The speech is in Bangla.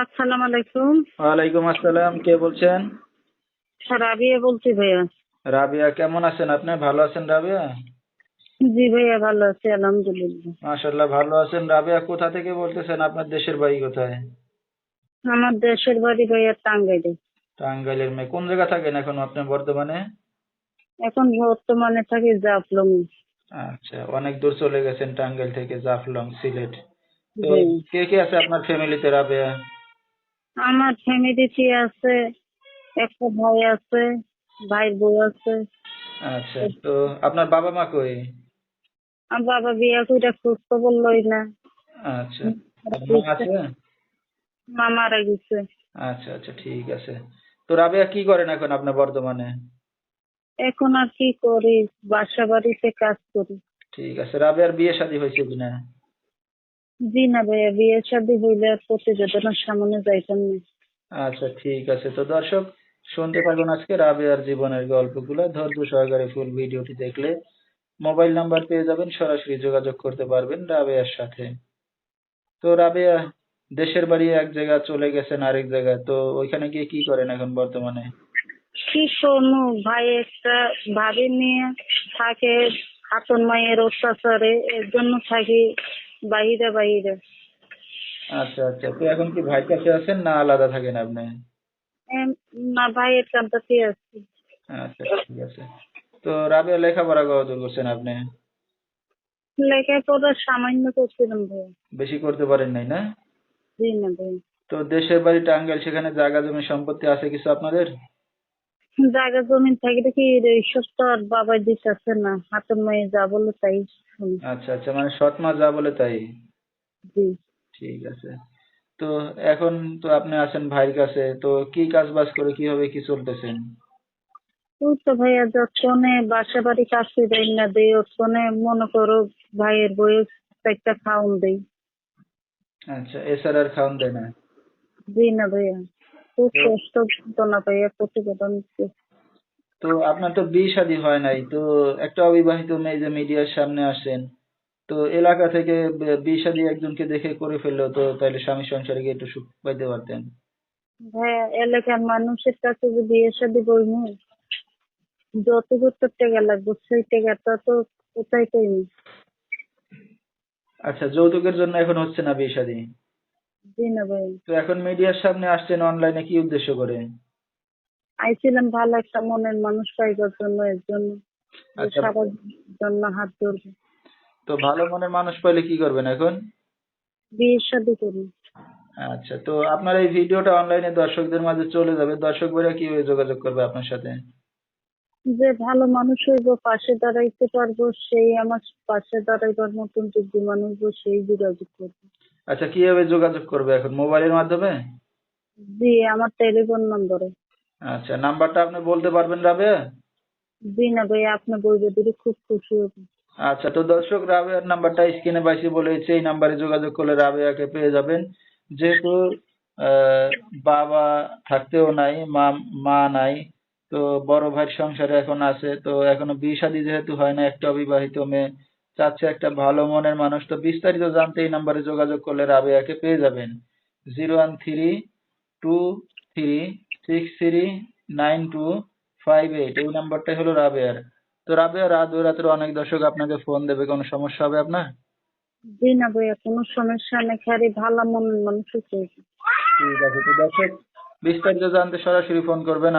আসসালামু আলাইকুম। ওয়ালাইকুম আসসালাম কে বলছেন? রাবিয়া বলছি ভাইয়া। রাবিয়া কেমন আছেন আপনি? ভালো আছেন রাবিয়া? জি ভাইয়া ভালো আছি আলহামদুলিল্লাহ। মাশাল্লাহ ভালো আছেন রাবিয়া? কোথা থেকে বলতেছেন আপনার দেশের বাড়ি কোথায়? আমার দেশের বাড়ি ভাইয়া টাঙ্গাইলে। টাঙ্গাইলের মেয়ে। কোন জায়গা থাকেন এখন আপনি বর্তমানে? এখন বর্তমানে থাকি জাফলং। আচ্ছা অনেক দূর চলে গেছেন টাঙ্গাইল থেকে জাফলং সিলেট। তো কে কে আছে আপনার ফ্যামিলিতে রাবিয়া? আমার ফ্যামিলিতে আছে একটা ভাই আছে ভাই বউ আছে। আচ্ছা তো আপনার বাবা মা কই? আমার বাবা বিয়ে করে খোঁজ খবর লই না। আচ্ছা মা আছে? মা মারা গেছে। আচ্ছা আচ্ছা ঠিক আছে। তো রাবিয়া কি করেন এখন আপনার বর্তমানে? এখন আর কি করি বাসা বাড়িতে কাজ করি। ঠিক আছে রাবিয়ার বিয়ে শাদী হয়েছে কিনা? জি না ভাইয়া বিয়ে শাদী হইলে আর প্রতিবেদনের সামনে যাইতাম না। আচ্ছা ঠিক আছে। তো দর্শক শুনতে পারবেন আজকে রাবেয়ার জীবনের গল্পগুলো। ধৈর্য সহকারে ফুল ভিডিওটি দেখলে মোবাইল নাম্বার পেয়ে যাবেন সরাসরি যোগাযোগ করতে পারবেন রাবেয়ার সাথে। তো রাবেয়া দেশের বাড়ি এক জায়গা চলে গেছেন আরেক জায়গায় তো ওইখানে গিয়ে কি করেন এখন বর্তমানে? কি শোনো ভাই একটা ভাবি নিয়ে থাকে হাতন মায়ের অত্যাচারে এর জন্য থাকি বাইরে বাইরে আচ্ছা আচ্ছা। তো এখন কি ভাই কাছে আছেন না আলাদা থাকেন আপনি? না ভাইয়ের কান্তাতে আছি। আচ্ছা ঠিক আছে। তো রাবেয়া লেখাপড়া কতদূর করছেন আপনি? লেখাপড়া সামান্য করছিলাম ভাই বেশি করতে পারেন নাই না? জি না ভাই তো দেশের বাড়ি টাঙ্গাইল সেখানে জায়গা জমি সম্পত্তি আছে কিছু আপনাদের? জায়গা জমিন থাকলে কি তো আর বাবা দিতেছে না। হাতন মায়ে যা বলে তাই। আচ্ছা আচ্ছা মানে সৎ মা যা বলে তাই? জি। ঠিক আছে। তো এখন তো আপনি আছেন ভাইয়ের কাছে তো কি কাজ বাজ করে কীভাবে কি চলতেছেন? ওই তো ভাইয়া যতক্ষণে বাসা বাড়ি কাজ দেয় না দেয় ওখানে মনে করো ভাইয়ের বয়স একটা খাওন দেই। আচ্ছা এছাড়া আর খাওয়ান দেয় না? জি না ভাইয়া খুব কষ্ট যন্ত্রণা ভাইয়া প্রতিবেদন। তো আপনার তো বিয়ে শাদী হয় নাই তো একটা অবিবাহিত মেয়ে যে মিডিয়ার সামনে আসেন তো এলাকা থেকে বে- বিয়ে শাদী একজনকে দেখে করে ফেলল তো তাহলে স্বামী সংসারে গিয়ে একটু সুখ পাইতে পারতেন। ভাইয়া এলাকার মানুষের কাছে যে বিয়ে শাদি বইমু যতটুকু তো টেকা লাগবে সেই টেকাটা তো কোথায় পাইনি। আচ্ছা যৌতুকের জন্য এখন হচ্ছে না বিয়ে শাদী? জি না ভাই তো এখন মিডিয়ার সামনে আসছেন অনলাইনে কি উদ্দেশ্য করে? আইছিলাম ভালো একটা মনের মানুষ পাইবার জন্য এর জন্য। আচ্ছা। সারা জন্য হাত ধরবে। তো ভালো মনের মানুষ পাইলে কি করবেন এখন? বিয়ে শাদি করি আচ্ছা তো আপনার এই ভিডিওটা অনলাইনে দর্শকদের মাঝে চলে যাবে। দর্শক ভাইরা কীভাবে যোগাযোগ করবে আপনার সাথে? যে ভালো মানুষ হইব পাশে দাঁড়াইতে পারব সেই আমার পাশে দাঁড়াইবার মতন যোগ্য মানুষ সেই যোগাযোগ করব। আচ্ছা কীভাবে যোগাযোগ করবে এখন? মোবাইলের মাধ্যমে? জি আমার টেলিফোন নম্বরে আচ্ছা নাম্বারটা আপনি বলতে পারবেন রাবেয়া জি না ভাই আপনি বলবে দিলে খুব খুশি হব। আচ্ছা তো দর্শক রাবেয়ার নাম্বারটা স্ক্রিনে পাইছি বলেছে এই নাম্বারে যোগাযোগ করলে রাবেয়াকে পেয়ে যাবেন। যেহেতু বাবা থাকতেও নাই মা মা নাই তো বড় ভাইয়ের সংসারে এখন আছে তো এখনও বিয়ে শাদী যেহেতু হয় না একটা অবিবাহিত মেয়ে চাচ্ছে একটা ভালো মনের মানুষ তো বিস্তারিত জানতে এই নাম্বারে যোগাযোগ করলে রাবেয়াকে পেয়ে যাবেন। Zero one three two three six three nine two five eight এই নাম্বারটাই হলো রাবেয়ার। তো রাবেয়া রাত রাতের অনেক দর্শক আপনাকে ফোন দেবে কোনো সমস্যা হবে আপনার? জি না ভাইয়া কোনো সমস্যা নেই খালি ভালো মন মানুষ ঠিক আছে তো দর্শক বিস্তারিত জানতে সরাসরি ফোন করবেন।